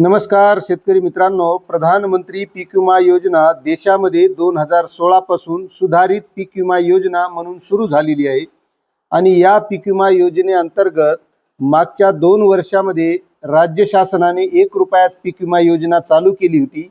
नमस्कार शेतकरी मित्रांनो. प्रधानमंत्री पीक विमा योजना देशामध्ये दोन हजार सोळापासून सुधारित पीक विमा योजना म्हणून सुरू झालेली आहे. आणि या पीक विमा योजनेअंतर्गत मागच्या दोन वर्षामध्ये राज्य शासनाने एक रुपयात पीक विमा योजना चालू केली होती.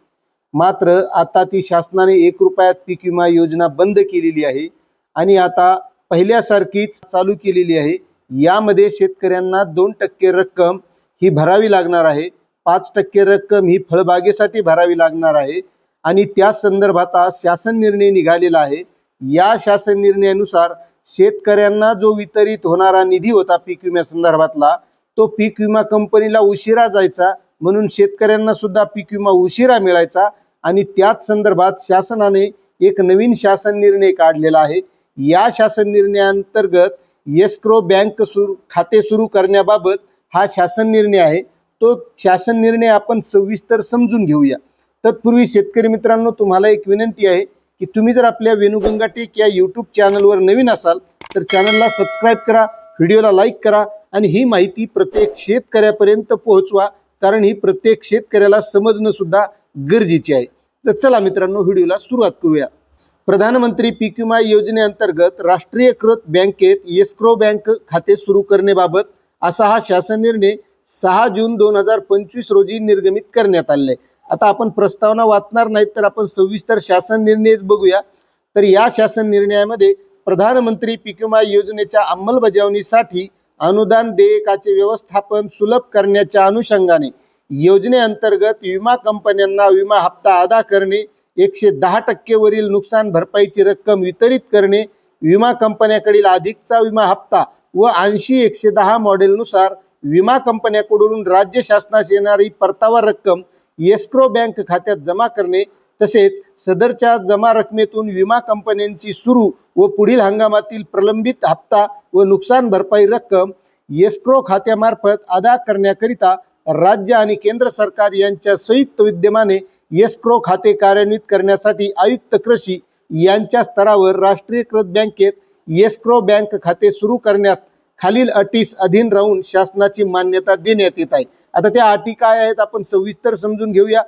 मात्र आता ती शासनाने एक रुपयात पीक विमा योजना बंद केलेली आहे. आणि आता पहिल्यासारखीच चालू केलेली आहे. यामध्ये शेतकऱ्यांना दोन टक्के रक्कम ही भरावी लागणार आहे. पाच टक्के रक्कम ही फळबागेसाठी भरावी लागणार आहे. आणि त्या संदर्भात आज शासन निर्णय निघालेला आहे. या शासन निर्णयानुसार शेतकऱ्यांना जो वितरित होणारा निधी होता पीक विम्या संदर्भातला तो पीक विमा कंपनीला उशिरा जायचा. म्हणून शेतकऱ्यांना सुद्धा पीक विमा उशिरा मिळायचा. आणि त्याच संदर्भात शासनाने एक नवीन शासन निर्णय काढलेला आहे. या शासन निर्णयाअंतर्गत येस्क्रो बँक सुरू खाते सुरू करण्याबाबत हा शासन निर्णय आहे. तो शासन निर्णय आपण सविस्तर समजून घेऊया. तत्पूर्वी शेतकरी मित्रांनो तुम्हाला एक विनंती आहे की तुम्ही जर आपल्या वेणुगंगा टेक या यूट्यूब चॅनलवर नवीन असाल तर चॅनलला सबस्क्राईब करा व्हिडिओला लाईक करा आणि ही माहिती प्रत्येक शेतकऱ्यापर्यंत पोहोचवा कारण ही प्रत्येक शेतकऱ्याला समजणं सुद्धा गरजेचे आहे. तर चला मित्रांनो व्हिडिओला सुरुवात करूया. प्रधानमंत्री पीक विमा योजनेअंतर्गत राष्ट्रीयकृत बँकेत येस्क्रो बँक खाते सुरू करण्याबाबत असा हा शासन निर्णय सहा जून दोन हजार पंचवीस रोजी निर्गमित करण्यात आले आता आपण प्रस्तावना वाचणार नाहीत तर आपण सविस्तर शासन निर्णयच बघूया. तर या शासन निर्णयामध्ये प्रधानमंत्री पीक विमा योजनेच्या अंमलबजावणीसाठी अनुदान देयकाचे व्यवस्थापन सुलभ करण्याच्या अनुषंगाने योजनेअंतर्गत विमा कंपन्यांना विमा हप्ता अदा करणे एकशे दहा टक्केवरील नुकसान भरपाईची रक्कम वितरित करणे विमा कंपन्याकडील अधिकचा विमा हप्ता व ऐंशी एकशे दहा मॉडेलनुसार विमा कंपन्याकडून राज्य शासनास येणारी परतावा रक्कम येस्क्रो बँक खात्यात जमा करणे तसेच सदरच्या जमा रकमेतून विमा कंपन्यांची सुरू व पुढील हंगामातील प्रलंबित हप्ता व नुकसान भरपाई रक्कम येस्क्रो खात्यामार्फत अदा करण्याकरिता राज्य आणि केंद्र सरकार यांच्या संयुक्त विद्यमाने येस्क्रो खाते कार्यान्वित करण्यासाठी आयुक्त कृषी यांच्या स्तरावर राष्ट्रीयकृत बँकेत येस्क्रो बँक खाते सुरू करण्यास खालील अटीस अधीन राहून शासनाची मान्यता देण्यात येत आहे. आता त्या अटी काय आहेत आपण सविस्तर समजून घेऊया.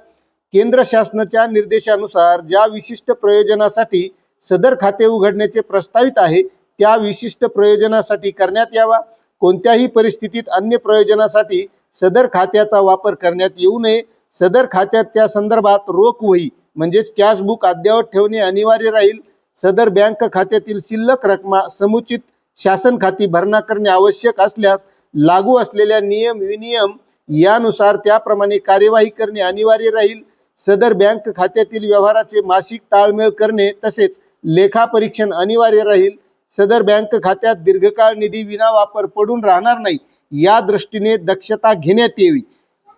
केंद्र शासनाच्या निर्देशानुसार ज्या विशिष्ट प्रयोजनासाठी सदर खाते उघडण्याचे प्रस्तावित आहे त्या विशिष्ट प्रयोजनासाठी करण्यात यावा. कोणत्याही परिस्थितीत अन्य प्रयोजनासाठी सदर खात्याचा वापर करण्यात येऊ नये. सदर खात्यात त्या संदर्भात रोख वही म्हणजेच कॅश बुक अद्ययावत ठेवणे अनिवार्य राहील. सदर बँक खात्यातील शिल्लक रकमा समुचित शासन खाती भरणा करणे आवश्यक असल्यास लागू असलेल्या नियम विनियम यानुसार त्याप्रमाणे कार्यवाही करणे अनिवार्य राहील. सदर बँक खात्यातील व्यवहाराचे मासिक ताळमेळ करणे तसेच लेखा परीक्षण अनिवार्य राहील. सदर बँक खात्यात दीर्घकाळ निधी विना वापर पडून राहणार नाही या दृष्टीने दक्षता घेण्यात यावी.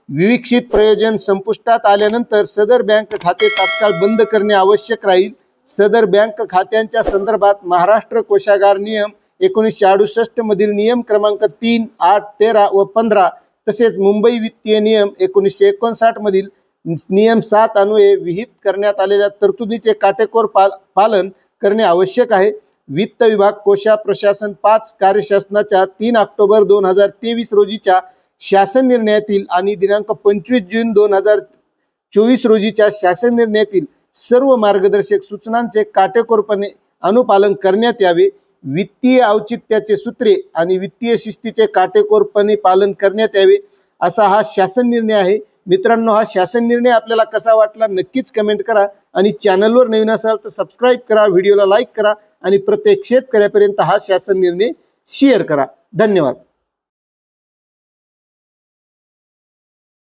विविक्षित प्रयोजन संपुष्टात आल्यानंतर सदर बँक खाते तात्काळ बंद करणे आवश्यक राहील. सदर बँक खात्यांच्या संदर्भात महाराष्ट्र कोशागार नियम एकोणीसशे अडुसष्ट मधील नियम क्रमांक तीन आठ तेरा व पंधरा तसेच मुंबई वित्तीय नियम एकोणीसशे एकोणसाठ मधील नियम सात अन्वये विहित करण्यात आलेल्या तरतुदीचे काटेकोर पाल पालन करणे आवश्यक आहे. वित्त विभाग कोशा प्रशासन पाच कार्यशासनाच्या तीन ऑक्टोबर दोन हजार तेवीस रोजीच्या शासन निर्णयातील आणि दिनांक पंचवीस जून दोन हजार चोवीस रोजीच्या शासन निर्णयातील सर्व मार्गदर्शक सूचनांचे काटेकोरपणे अनुपालन करण्यात यावे. वित्तीय औचित्याचे सूत्रे आणि वित्तीय शिस्तीचे काटेकोरपणे पालन करण्यात यावे असा हा शासन निर्णय आहे. मित्रांनो हा शासन निर्णय आपल्याला कसा वाटला नक्कीच कमेंट करा आणि चॅनलवर नवीन असाल तर सबस्क्राईब करा व्हिडिओला लाईक करा आणि प्रत्येक शेतकऱ्यापर्यंत हा शासन निर्णय शेअर करा. धन्यवाद.